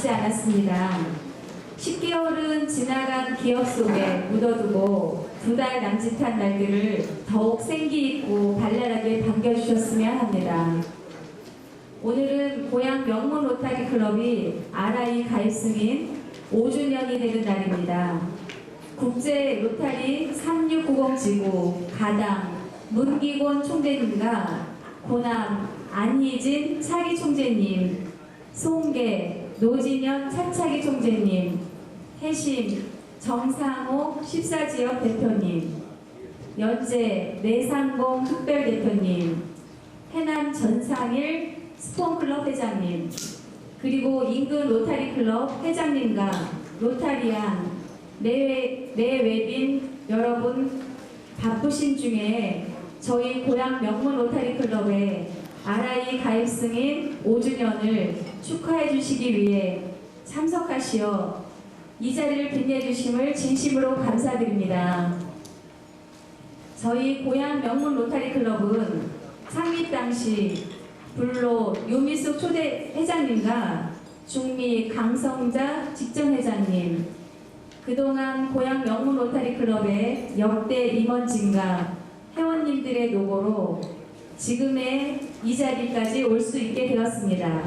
남지 않았습니다. 10개월은 지나간 기억 속에 묻어두고 두 달 남짓한 날들을 더욱 생기 있고 발랄하게 반겨주셨으면 합니다. 오늘은 고향 명문 로타리 클럽이 RI 가입 승인 5주년이 되는 날입니다. 국제 로타리 3690 지구 가당 문기곤 총재님과 고남 안희진 차기 총재님, 송계 노진현 차차기 총재님, 해심 정상호 14지역 대표님, 연재 내상공 특별대표님, 해남 전상일 스폰클럽 회장님, 그리고 인근 로타리 클럽 회장님과 로타리안 내외, 내외빈 여러분 바쁘신 중에 저희 고향 명문 로타리 클럽의 RI 가입 승인 5주년을 축하해 주시기 위해 참석하시어 이 자리를 빛내주심을 진심으로 감사드립니다. 저희 고향 명문 로타리 클럽은 창립 당시 불로 유미숙 초대 회장님과 중미 강성자 직전 회장님, 그동안 고향 명문 로타리 클럽의 역대 임원진과 회원님들의 노고로 지금의 이 자리까지 올 수 있게 되었습니다.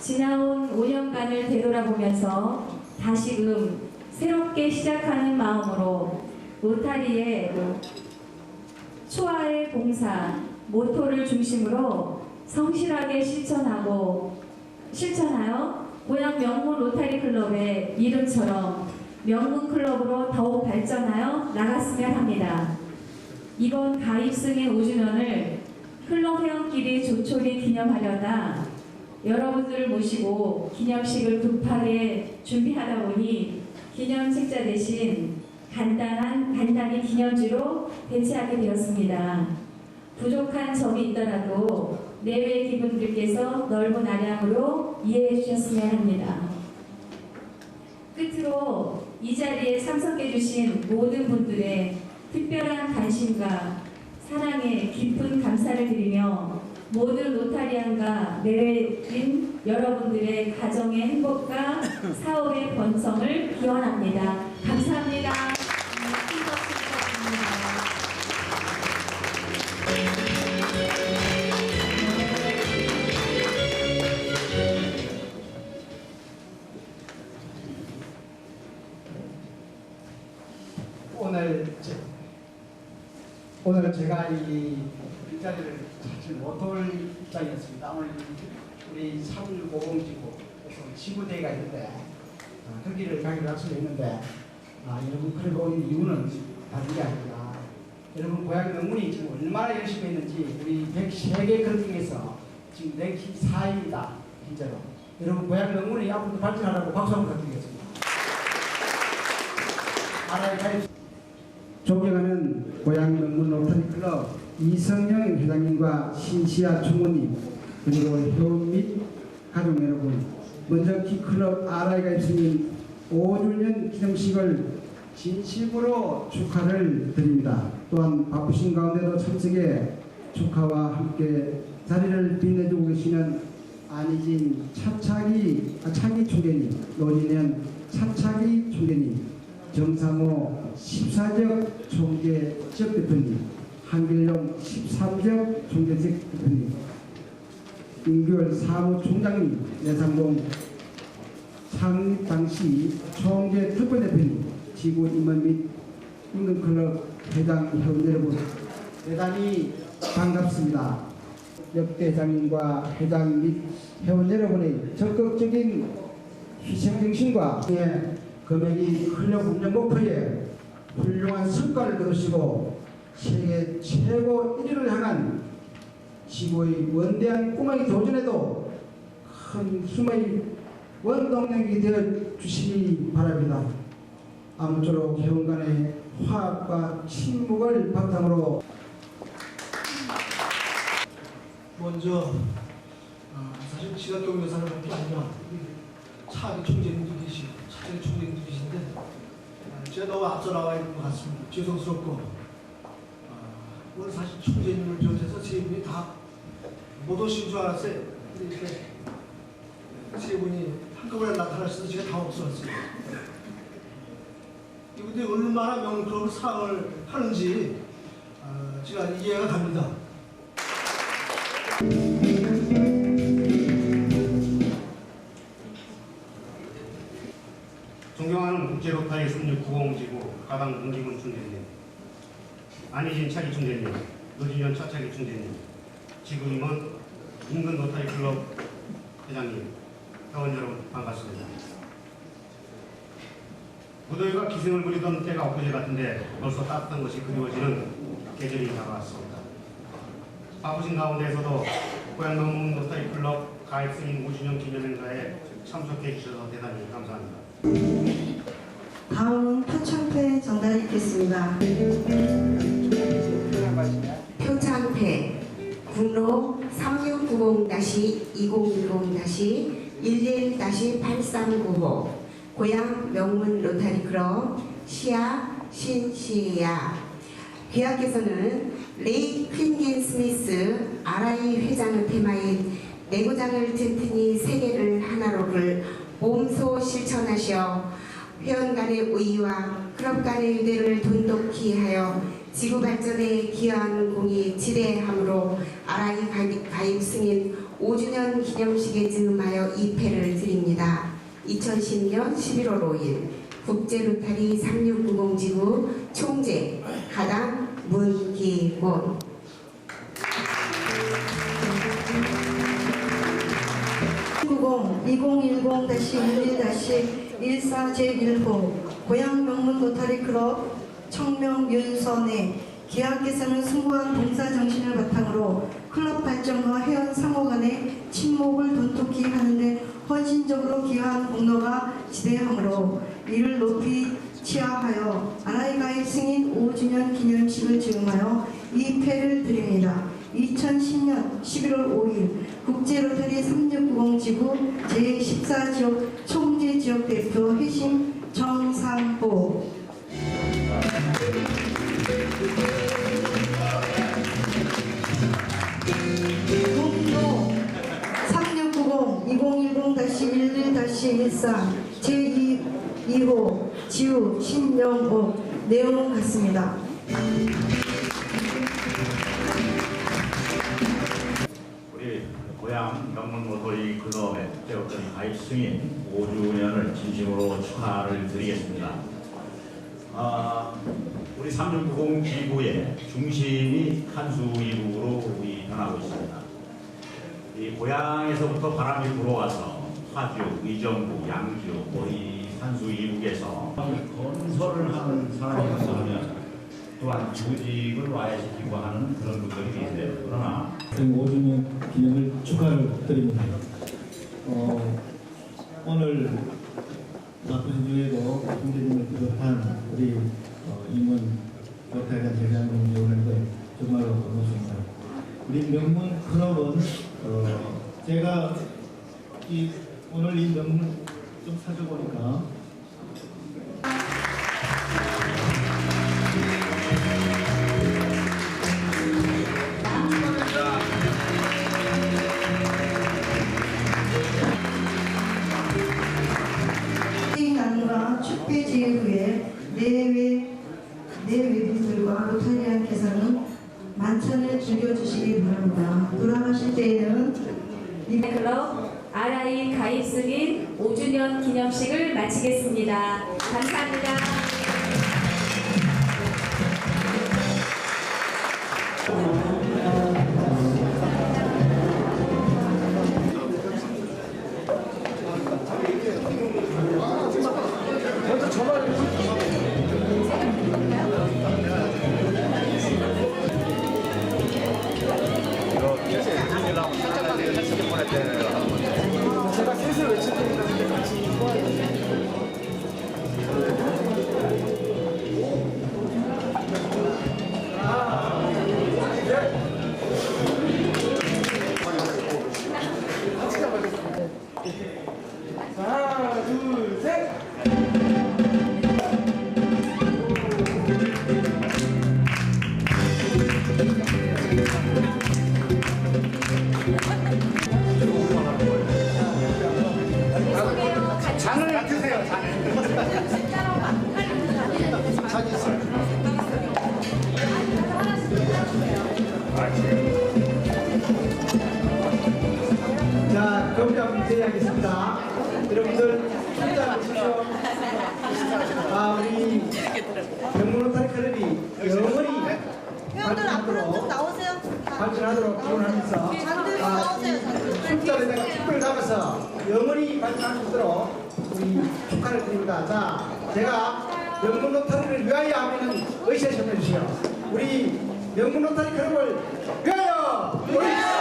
지나온 5년간을 되돌아보면서 다시금 새롭게 시작하는 마음으로 로타리의 초아의 봉사 모토를 중심으로 성실하게 실천하고 실천하여 고향 명문 로타리 클럽의 이름처럼 명문 클럽으로 더욱 발전하여 나갔으면 합니다. 이번 가입 승인 5주년을 클럽 회원끼리 조촐히 기념하려다 여러분들을 모시고 기념식을 급하게 준비하다 보니 기념 책자 대신 간단한 간단히 기념지로 배치하게 되었습니다. 부족한 점이 있더라도 내외 기분들께서 넓은 아량으로 이해해 주셨으면 합니다. 끝으로 이 자리에 참석해 주신 모든 분들의 특별한 관심과 사랑에 깊은 감사를 드리며 모든 로타리안과 내외인 여러분들의 가정의 행복과 사업의 번성을 기원합니다. 감사합니다. 오늘 제, 오늘 제가 이 일자리를 사실 못올 입장이었습니다. 오늘 우리 310지구 지구대회가 있는데 아, 거기를 가기로 약속했는데 아, 여러분 그리고 온 이유는 다른 게 아니라 여러분 고향 명문이 지금 얼마나 열심히 했는지 우리 103개 클럽 중에서 지금 랭킹 4위입니다. 진짜로 여러분 고향 명문이 앞으로 발전하라고 박수 한번 부탁드리겠습니다. 존경하는 고향 명문 로터리 클럽 이성영 회장님과 신시아 총무님 그리고 회원 및 가족 여러분 먼저 키클럽 RI가 입수님 5주년 기념식을 진심으로 축하를 드립니다. 또한 바쁘신 가운데도 참석해 축하와 함께 자리를 빛내주고 계시는 안희진 차차기 아, 차기 총재님, 노진현 차차기 총재님, 정상호 14적 총재 지역 대표님, 한길용 13적 총재 지역 대표님, 임규월 사무총장님, 내상동 창립 당시 총재 특별대표님, 지구 임원 및 인근클럽 회장 회원 여러분 대단히 반갑습니다. 역대장님과 회장 및 회원 여러분의 적극적인 희생정신과 예, 금액이 운영 목표에 훌륭한 성과를 거두시고 세계 최고 1위를 향한 지구의 원대한 꿈의 도전에도 큰 힘의 원동력이 되어 주시기 바랍니다. 아무쪼록 회원 간의 화합과 친목을 바탕으로 먼저 어, 사실 지각경 여사를 볼게 아니라 차기 차기 총재님도 계신데 어, 제가 너무 앞서 나와 있는 것 같습니다. 죄송스럽고 어, 오늘 사실 총재님을 비롯해서 제 분이 다 못 오신 줄 알았어요. 근데 이렇게 세 분이 한꺼번에 나타나셔서 제가 당혹스러웠어요. 이분들이 얼마나 명클럽을 사랑을 하는지 아, 제가 이해가 갑니다. 존경하는 국제로타리 3690지구 가당 공기문 총재님, 안희진 차기 총재님, 노진현 차차기 총재님, 지구임원 인근 로타리 클럽 회장님, 회원 여러분 반갑습니다. 무더위가 기승을 부리던 때가 엊그제 같은데 벌써 따뜻한 것이 그리워지는 계절이 다가왔습니다. 바쁘신 가운데에서도 고향농문 로타리 클럽 가입 승인 5주년 기념행사에 참석해 주셔서 대단히 감사합니다. 다음은 표창패 전달하겠습니다. 표창패 국로 3690-2010-11-8395 고향 명문 로타리 클럽 시아 신시야. 계약께서는 레이 퀸긴 스미스 RI 회장의 테마인 내구장을 튼튼히 세계를 하나로를 몸소 실천하셔 회원 간의 우위와 클럽 간의 유대를 돈독히 하여 지구 발전에 기여한 공이 지대함으로 RI 가입, 가입 승인 5주년 기념식에 즈음하여 입회를 드립니다. 2010년 11월 5일 국제 로타리 3690 지구 총재 가당 문기곤 2010-11-14 제1호 고향 명문 로타리 클럽 청명 윤선의 계약에서는 숭고한 봉사 정신을 바탕으로 클럽 발전과 회원 상호 간의 친목을 돈독히 하는데 헌신적으로 기여한 공로가 지대하므로 이를 높이 치하하여 아라이 가입 승인 5주년 기념식을 즈음하여 이 패를 드립니다. 2010년 11월 5일 국제 로터리 3690 지구 제14지역 총재 지역 대표 회심 정상보 국로 3690 2010-11-14 제2호 지우 신영옥 내용은 같습니다. 우리 고향 명문 모토리 클럽의 국제로터리 가입 승인 5주년을 진심으로 축하를 드리겠습니다. 아, 우리 3690 지구의 중심이 한수 이북으로 변하고 있습니다. 이 고향에서부터 바람이 불어와서 화주, 의정부, 양주, 우리 산수 이북에서 건설을 하는 사람이라고 하면 또한 조직을 와해시키고 하는 그런 분들이 계세요. 그러나 5주년 기념을 축하를 드립니다. 어, 오늘 바쁜 중에도 총재님을 비롯한 우리 어, 임원 로타리안 대장님이 오는데 정말로 고맙습니다. 우리 명문 클럽은 어, 제가 이 오늘 이 명문 좀 살펴보니까 5주년 기념식을 마치겠습니다. 감사합니다. 제가 셋을 외칠 테니까 같이 하나 둘셋 장을 맡으세요 장을 자기 있어요 자, 그럼 제가 문제 하겠습니다. 여러분들 일단 보십시오. 아 우리 병문호 탈클럽이 영원히 회원들 앞으로 좀 나오세요. 발전하도록 기원하면서 네, 잔들 아, 나오세요. 숫자를 내가 특별 담아서 영원히 발전하도록 우리 축하를 드립니다. 자 제가 명문 로타리를 위하여 하면은 의시에 전해주시오. 우리 명문 로타리 클럽을 위하여! 위하여!